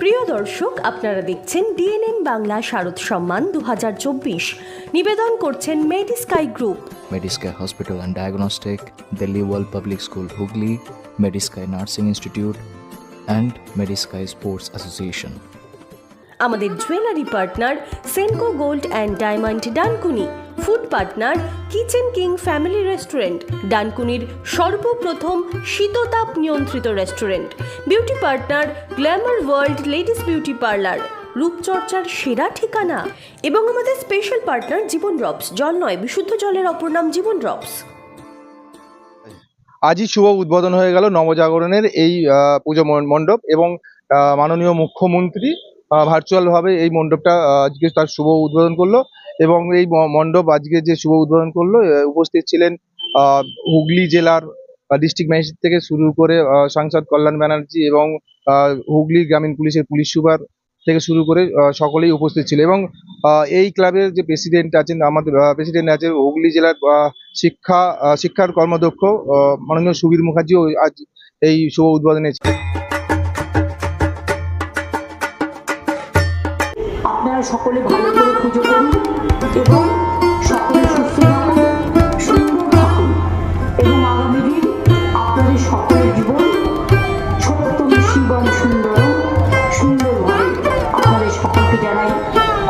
প্রিয় দর্শক আপনারা দেখছেন ডিএনএম বাংলা শারদ সম্মান দুহাজার চব্বিশ। নিবেদন করছেন Medisky group Medisky hospital and diagnostic Delhi world public school Hooghly Medisky nursing institute and Medisky sports association আমাদের jewellery partner Senco gold and diamond Dankuni food partner, kitchen king family restaurant, ডানকুনির সর্বপ্রথম শীততাপ নিয়ন্ত্রিত restaurant, beauty partner, glamour world ladies beauty parlour, রূপচর্চার সেরা ঠিকানা এবং আমাদের special partner জীবন drops জল নয়, বিশুদ্ধ জলের অপর নাম জীবন ড্রপস আজই শুভ উদ্বোধন হয়ে গেল নবজাগরণের এই পুজো মণ্ডপ এবং মাননীয় মুখ্যমন্ত্রী ভার্চুয়াল ভাবে এই মণ্ডপটা আজকে তার শুভ উদ্বোধন করল। এবং এই মণ্ডপ আজকে যে শুভ উদ্বোধন করল উপস্থিত ছিলেন হুগলি জেলার ডিস্ট্রিক্ট ম্যাজিস্ট্রেট থেকে শুরু করে সাংসদ কল্যাণ ব্যানার্জি এবং হুগলি গ্রামীণ পুলিশের পুলিশ সুপার থেকে শুরু করে সকলেই উপস্থিত ছিল এবং এই ক্লাবের যে প্রেসিডেন্ট আছেন, আমাদের প্রেসিডেন্ট আছেন হুগলি জেলার শিক্ষা শিক্ষার কর্মদক্ষ মাননীয় সুবীর মুখার্জিও আজ এই শুভ উদ্বোধনে আপনারা সকলে ভালো করে পুজো করুন এবং সকলে সুস্থ থাকুন, সুন্দর থাকুন। এবং আগামী দিন আপনাদের সকলের জীবন ছোট্টম শিবম সুন্দর সুন্দরভাবে আপনাদের সকলকে জানাই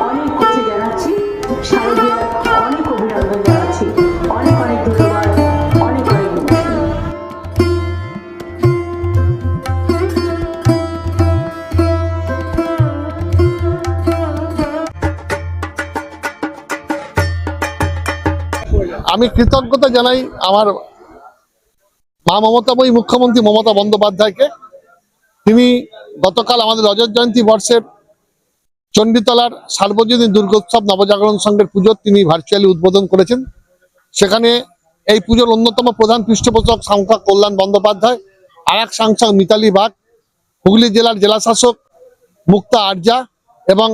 অনেক আমি কৃতজ্ঞতা জানাই আমার মা মমতাময়ী মুখ্যমন্ত্রী মমতা বন্দ্যোপাধ্যায়কে। তিনি গতকাল আমাদের রজত জয়ন্তী বর্ষের চণ্ডীতলার সার্বজনীন দুর্গোৎসব নবজাগরণ সংঘের পুজোর তিনি ভার্চুয়ালি উদ্বোধন করেছেন। সেখানে এই পুজোর অন্যতম প্রধান পৃষ্ঠপোষক সংখ্যক কল্যাণ বন্দ্যোপাধ্যায় আর এক সাংসদ মিতালি বাগ, হুগলি জেলার জেলাশাসক মুক্তা আরজা এবং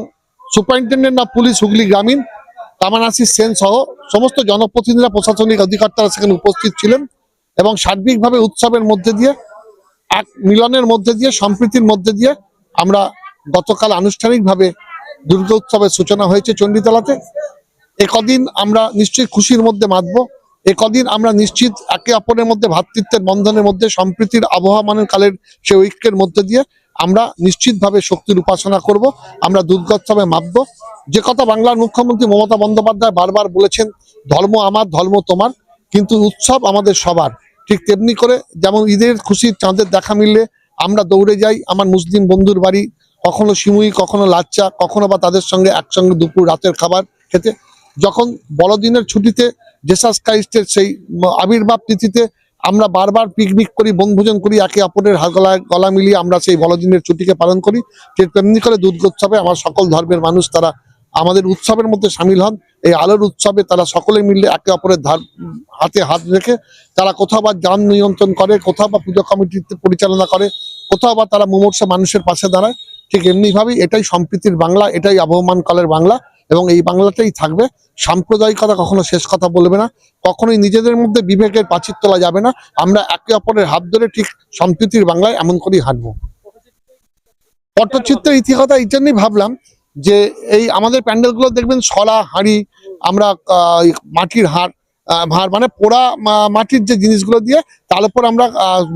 সুপারিনটেন্ডেন্ট অফ পুলিশ হুগলি গ্রামীণ তামানাসিস সেন সহ সমস্ত জনপ্রতিনিধিরা, প্রশাসনিক অধিকর্তারা সেখানে উপস্থিত ছিলেন এবং সার্বিকভাবে উৎসবের মধ্যে দিয়ে, এক মিলনের মধ্যে দিয়ে, সম্প্রীতির মধ্যে দিয়ে আমরা গতকাল আনুষ্ঠানিকভাবে দুর্গা উৎসবের সূচনা হয়েছে চণ্ডীতলাতে। একদিন আমরা নিশ্চয়ই খুশির মধ্যে মাতবো, একদিন আমরা নিশ্চিত একে অপরের মধ্যে ভ্রাতৃত্বের বন্ধনের মধ্যে, সম্প্রীতির আবহমানের কালের সে ঐক্যের মধ্যে দিয়ে আমরা নিশ্চিতভাবে শক্তির উপাসনা করব, আমরা দুর্গোৎসবে মাপবো যে কথা বাংলার মুখ্যমন্ত্রী মমতা বন্দ্যোপাধ্যায় বারবার বলেছেন, ধর্ম আমার, ধর্ম তোমার, কিন্তু উৎসব আমাদের সবার। ঠিক তেমনি করে যেমন ঈদের খুশি চাঁদের দেখা মিললে আমরা দৌড়ে যাই, আমার মুসলিম বন্ধুর বাড়ি, কখনো সিমুই, কখনো লাচ্চা, কখনো বা তাদের সঙ্গে একসঙ্গে দুপুর রাতের খাবার খেতে। যখন বড়দিনের ছুটিতে জেসাস ক্রাইস্টের সেই আবির্ভাব তিথিতে আমরা বারবার পিকনিক করি, বনভোজন করি, একে অপরের গলায় গলা মিলিয়ে আমরা সেই বড়দিনের ছুটিকে পালন করি। ঠিক তেমনি করে দুর্গোৎসবে আমার সকল ধর্মের মানুষ তারা আমাদের উৎসবের মধ্যে সামিল হন। এই আলোর উৎসবে তারা সকলে মিলে একে অপরের ধার হাতে হাত রেখে তারা কোথাও বা যান নিয়ন্ত্রণ করে, কোথাও বা পুজো কমিটিতে পরিচালনা করে, কোথাও বা তারা মুমূর্ষ মানুষের পাশে দাঁড়ায়। ঠিক এমনি ভাবেই এটাই সম্প্রীতির বাংলা, এটাই আবহমান কালের বাংলা। এবং এই বাংলাতেই থাকবে। সাম্প্রদায়িকতা কখনো শেষ কথা বলবে না। কখনোই নিজেদের মধ্যে বিবেকের পাচির তোলা যাবে না। আমরা একে অপরের হাত ধরে ঠিক সম্প্রীতির বাংলায় এমন করেই হাঁটবো। পটচিত্রের ইতিকথা এই জন্যই ভাবলাম যে এই আমাদের প্যান্ডেলগুলো দেখবেন সরা হাঁড়ি, আমরা মাটির হাড় ভাঁড় মানে পোড়া মাটির যে জিনিসগুলো দিয়ে তার উপর আমরা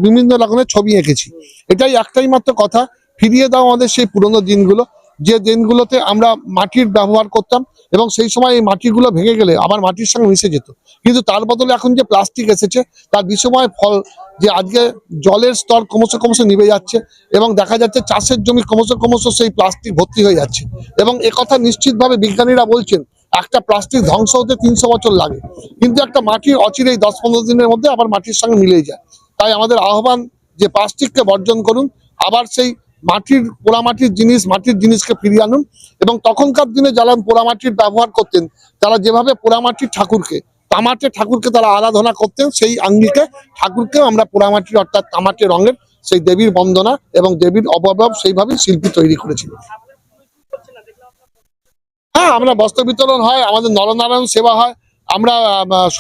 বিভিন্ন রকমের ছবি এঁকেছি। এটাই একটাই মাত্র কথা। ফিরিয়ে দাও আমাদের সেই পুরোনো দিনগুলো। যে দিনগুলোতে আমরা মাটির ব্যবহার করতাম এবং সেই সময় এই মাটিগুলো ভেঙে গেলে আবার মাটির সঙ্গে মিশে যেত। কিন্তু তার বদলে এখন যে প্লাস্টিক এসেছে, তার বিষময় ফল যে আজকে জলের স্তর ক্রমশ ক্রমশ নিভে যাচ্ছে এবং দেখা যাচ্ছে চাষের জমি ক্রমশ ক্রমশ সেই প্লাস্টিক ভর্তি হয়ে যাচ্ছে। এবং একথা নিশ্চিতভাবে বিজ্ঞানীরা বলছেন, একটা প্লাস্টিক ধ্বংস হতে তিনশো বছর লাগে। কিন্তু একটা মাটির অচিরেই দশ পনেরো দিনের মধ্যে আবার মাটির সঙ্গে মিলে যায়। তাই আমাদের আহ্বান যে প্লাস্টিককে বর্জন করুন, আবার সেই মাটির পোড়ামাটির জিনিস, মাটির জিনিসকে ফিরিয়ে আনুন এবং তখনকার দিনে যারা পোড়ামাটির ব্যবহার করতেন, তারা যেভাবে পোড়ামাটির ঠাকুরকে, তামাটে ঠাকুরকে তারা আরাধনা করতেন, সেই আঙ্গিকে ঠাকুরকেও আমরা পোড়ামাটির অর্থাৎ তামাটে রঙের সেই দেবীর বন্দনা এবং দেবীর অবয়ব সেইভাবে শিল্পী তৈরি করেছিল। হ্যাঁ আমরা বস্ত্র বিতরণ হয়, আমাদের নরনারায়ণ সেবা হয় আমরা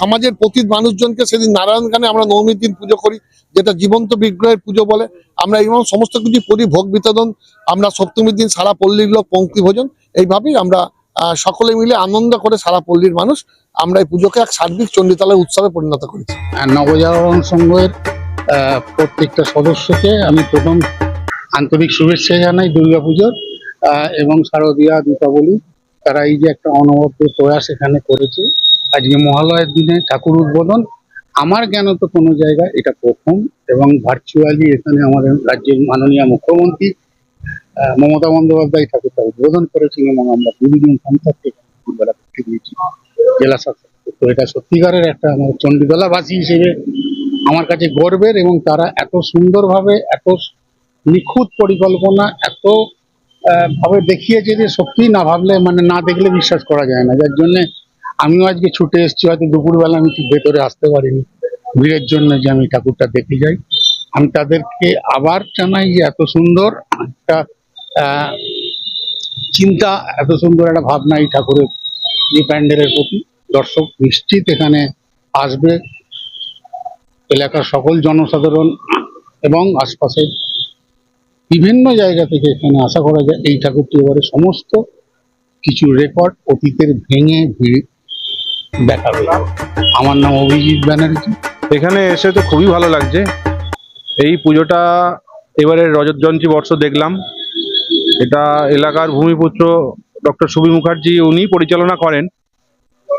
সমাজের প্রতি মানুষজনকে সেদিন নারায়ণ গানে আমরা নবমীর দিন পুজো করি, যেটা জীবন্ত বিগ্রহের পুজো বলে। আমরা এবং সমস্ত কিছু করি, ভোগ বিতরণ, আমরা সপ্তমীর দিন সারা পল্লীর লোক পঙ্ক্তি ভোজন, এইভাবেই আমরা সকলে মিলে আনন্দ করে সারা পল্লীর মানুষ আমরা এই পুজোকে এক সার্বিক চণ্ডীতলার উৎসবে পরিণত করেছি। নবজাগরণ সংঘের প্রত্যেকটা সদস্যকে আমি প্রথম আন্তরিক শুভেচ্ছা জানাই দুর্গাপুজোর এবং শারদীয়া দীপাবলি। তারা এই যে একটা অনবদ্য প্রয়াস এখানে করেছে। আজকে মহালয়ের দিনে ঠাকুর উদ্বোধন। আমার জ্ঞান তো কোনো জায়গায় এটা প্রথম এবং ভার্চুয়ালি এখানে আমাদের রাজ্যের মাননীয় মুখ্যমন্ত্রী মমতা বন্দ্যোপাধ্যায় ঠাকুরটা উদ্বোধন করেছেন এবং আমরা দুদিন করতে দিয়েছি। জেলা শাসক তো এটা সত্যিকারের একটা আমার চণ্ডীতলাবাসী হিসেবে আমার কাছে গর্বের এবং তারা এত সুন্দরভাবে, এত নিখুঁত পরিকল্পনা, এত ভাবে দেখিয়েছে যে সত্যি না ভাবলে মানে না দেখলে বিশ্বাস করা যায় না। যার জন্য আমিও আজকে ছুটে এসেছি, হয়তো দুপুরবেলা আমি ঠিক ভেতরে আসতে পারিনি। ভিড়ের জন্য যে আমি ঠাকুরটা দেখে যাই। আমি তাদেরকে আবার জানাই যে এত সুন্দর একটা চিন্তা, এত সুন্দর একটা ভাবনা এই ঠাকুরের, এই প্যান্ডেলের প্রতি। দর্শক নিশ্চিত এখানে আসবে। এলাকার সকল জনসাধারণ এবং আশপাশের বিভিন্ন জায়গা থেকে এখানে আশা করা যায় এই ঠাকুরটি এবারে সমস্ত কিছু রেকর্ড অতীতের ভেঙে ভিড় দেখাবে আমার নাম অভিজিৎ ব্যানার্জি। এখানে এসে তো খুবই ভালো লাগছে। এই পুজোটা এবারে রজত জয়ন্তী বর্ষ দেখলাম। এটা এলাকার ভূমিপুত্র ডক্টর সুবি মুখার্জি উনি পরিচালনা করেন।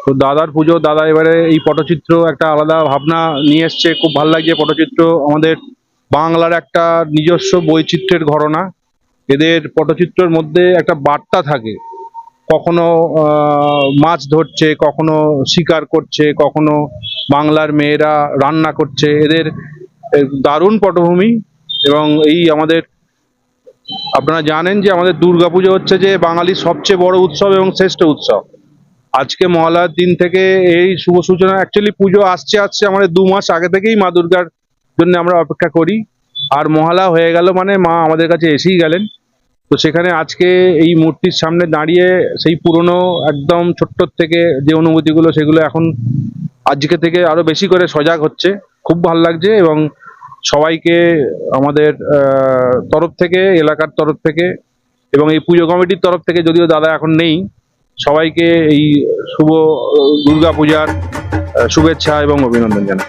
তো দাদার পুজো, দাদা এবারে এই পটচিত্র একটা আলাদা ভাবনা নিয়ে এসছে। খুব ভালো লাগছে পটচিত্র। আমাদের বাংলার একটা নিজস্ব বৈচিত্র্যের ঘটনা। এদের পটচিত্রের মধ্যে একটা বার্তা থাকে। কখনো মাছ ধরছে, কখনো শিকার করছে, কখনো বাংলার মেয়েরা রান্না করছে। এদের দারুণ পটভূমি এবং এই আমাদের, আপনারা জানেন যে আমাদের দুর্গাপুজো হচ্ছে যে বাঙালির সবচেয়ে বড় উৎসব এবং শ্রেষ্ঠ উৎসব। আজকে মহালয়ার দিন থেকে এই শুভ সূচনা অ্যাকচুয়ালি পুজো আসছে আসছে আমাদের দু মাস আগে থেকেই মা দুর্গার জন্য আমরা অপেক্ষা করি। আর মহালয়া হয়ে গেল মানে মা আমাদের কাছে এসেই গেলেন। তো সেখানে আজকে এই মূর্তির সামনে দাঁড়িয়ে সেই পুরনো একদম ছোট্ট থেকে যে অনুভূতিগুলো সেগুলো এখন আজকে থেকে আরও বেশি করে সজাগ হচ্ছে। খুব ভালো লাগছে এবং সবাইকে আমাদের তরফ থেকে, এলাকার তরফ থেকে এবং এই পুজো কমিটির তরফ থেকে যদিও দাদা এখন নেই, সবাইকে এই শুভ দুর্গা পূজার শুভেচ্ছা এবং অভিনন্দন জানাই।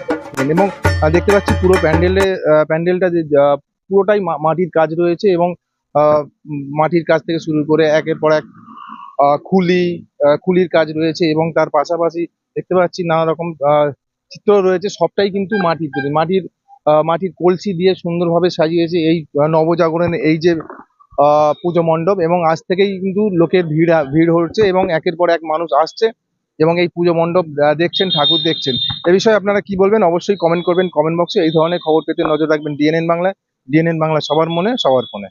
এবং দেখতে পাচ্ছি পুরো প্যান্ডেলে প্যান্ডেলটা যে পুরোটাই মাটির কাজ রয়েছে এবং মাটির কাজ থেকে শুরু করে একের পর এক খুলি খুলির কাজ রয়েছে এবং তার পাশাপাশি দেখতে পাচ্ছি নানা রকম চিত্র রয়েছে। সবটাই কিন্তু মাটির তৈরি। মাটির মাটির কলসি দিয়ে সুন্দরভাবে সাজিয়েছে এই নবজাগরণের এই যে পুজো মণ্ডপ এবং আজ থেকেই কিন্তু লোকের ভিড় ভিড় হচ্ছে এবং একের পর এক মানুষ আসছে এবং এই পুজো মণ্ডপ দেখছেন, ঠাকুর দেখছেন। এ বিষয়ে আপনারা কি বলবেন? অবশ্যই কমেন্ট করবেন। কমেন্ট বক্সে এই ধরনের খবর পেতে নজর রাখবেন। ডিএনএন বাংলায়। ডিএনএন বাংলা সবার মনে সবার ফোনে।